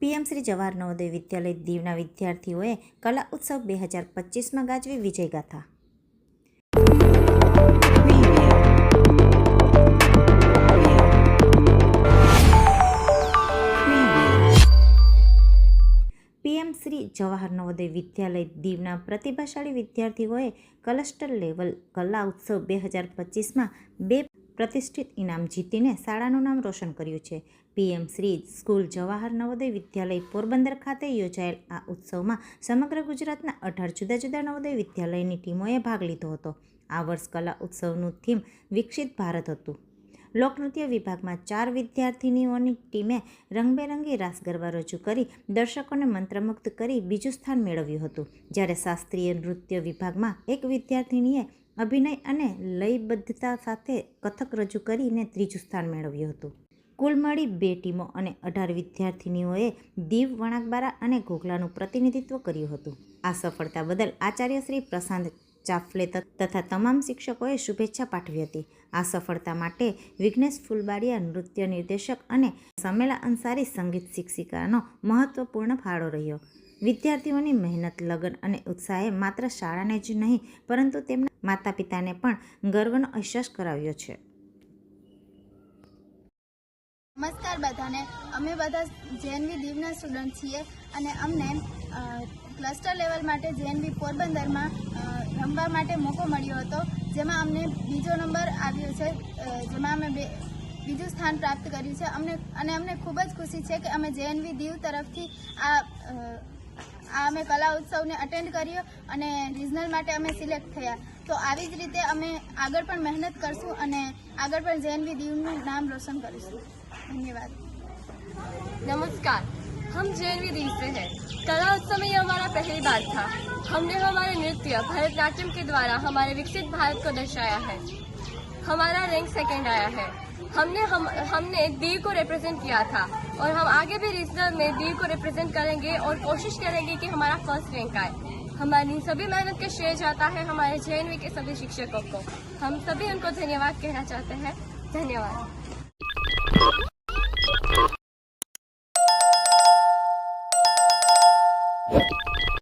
PM Shri Jawahar Navodaya Vidyalaya દીવના વિદ્યાર્થીઓએ કલા ઉત્સવ બે હજાર પચીસમાં ગાજવી વિજય ગાથા. પીએમ શ્રી જવાહર નવોદય વિદ્યાલય દીવના પ્રતિભાશાળી વિદ્યાર્થીઓએ ક્લસ્ટર લેવલ કલા ઉત્સવ બે હજાર પચીસમાં બે પ્રતિષ્ઠિત ઇનામ જીતીને શાળાનું નામ રોશન કર્યું છે. પીએમ શ્રી સ્કૂલ જવાહર નવોદય વિદ્યાલય પોરબંદર ખાતે યોજાયેલ આ ઉત્સવમાં સમગ્ર ગુજરાતના અઢાર જુદા જુદા નવોદય વિદ્યાલયની ટીમોએ ભાગ લીધો હતો. આ વર્ષ કલા ઉત્સવનું થીમ વિકસિત ભારત હતું. લોકનૃત્ય વિભાગમાં ચાર વિદ્યાર્થિનીઓની ટીમે રંગબેરંગી રાસ ગરબા રજૂ કરી, દર્શકોને મંત્રમુગ્ધ કરી બીજું સ્થાન મેળવ્યું હતું. જ્યારે શાસ્ત્રીય નૃત્ય વિભાગમાં એક વિદ્યાર્થિનીએ અભિનય અને લયબદ્ધતા સાથે કથક રજૂ કરીને ત્રીજું સ્થાન મેળવ્યું હતું. કુલ મળી બે ટીમો અને અઢાર વિદ્યાર્થિનીઓએ દીવ, વણાકબારા અને ઘોઘલાનું પ્રતિનિધિત્વ કર્યું હતું. આ સફળતા બદલ આચાર્ય શ્રી પ્રશાંત ચાફલે તથા તમામ શિક્ષકોએ શુભેચ્છા પાઠવી હતી. આ સફળતા માટે વિઘ્નેશ ફૂલબાડિયા નૃત્ય નિર્દેશક અને સમેલા અંસારી સંગીત શિક્ષિકાનો મહત્વપૂર્ણ ફાળો રહ્યો. વિદ્યાર્થીઓની મહેનત, લગન અને ઉત્સાહે માત્ર શાળાને જ નહીં, પરંતુ તેમના માતા પિતાને પણ ગર્વનો અહેસાસ કરાવ્યો છે. નમસ્કાર બધાને. અમે બધા જેએનવી દીવના સ્ટુડન્ટ છીએ અને અમને ક્લસ્ટર લેવલ માટે જેએનવી પોરબંદરમાં રમવા માટે મોકો મળ્યો હતો, જેમાં અમને બીજો નંબર આવ્યો છે જેમાં અમે બે, બીજું સ્થાન પ્રાપ્ત કર્યું છે. અમને, અને અમને ખૂબ જ ખુશી છે કે અમે જેએનવી દીવ તરફથી આ આ અમે કલા ઉત્સવને અટેન્ડ કર્યો અને રિજનલ માટે અમે સિલેક્ટ થયા. તો આવી જ રીતે અમે આગળ પણ મહેનત કરશું અને આગળ પણ જેએનવી દીવનું નામ રોશન કરીશું. धन्यवाद। नमस्कार, हम जेएनवी दीव से हैं। कला उत्सव में यह हमारा पहली बार था। हमने हमारे नृत्य, भरतनाट्यम के द्वारा हमारे विकसित भारत को दर्शाया है। हमारा रैंक सेकंड आया है। हमने हम, हमने दीव को रिप्रेजेंट किया था और हम आगे भी रीजनल में दीव को रिप्रेजेंट करेंगे और कोशिश करेंगे कि हमारा फ़र्स्ट रैंक आए। हमारी सभी मेहनत का श्रेय जाता है हमारे जेएनवी के सभी शिक्षकों को। हम सभी उनको धन्यवाद कहना चाहते हैं। धन्यवाद।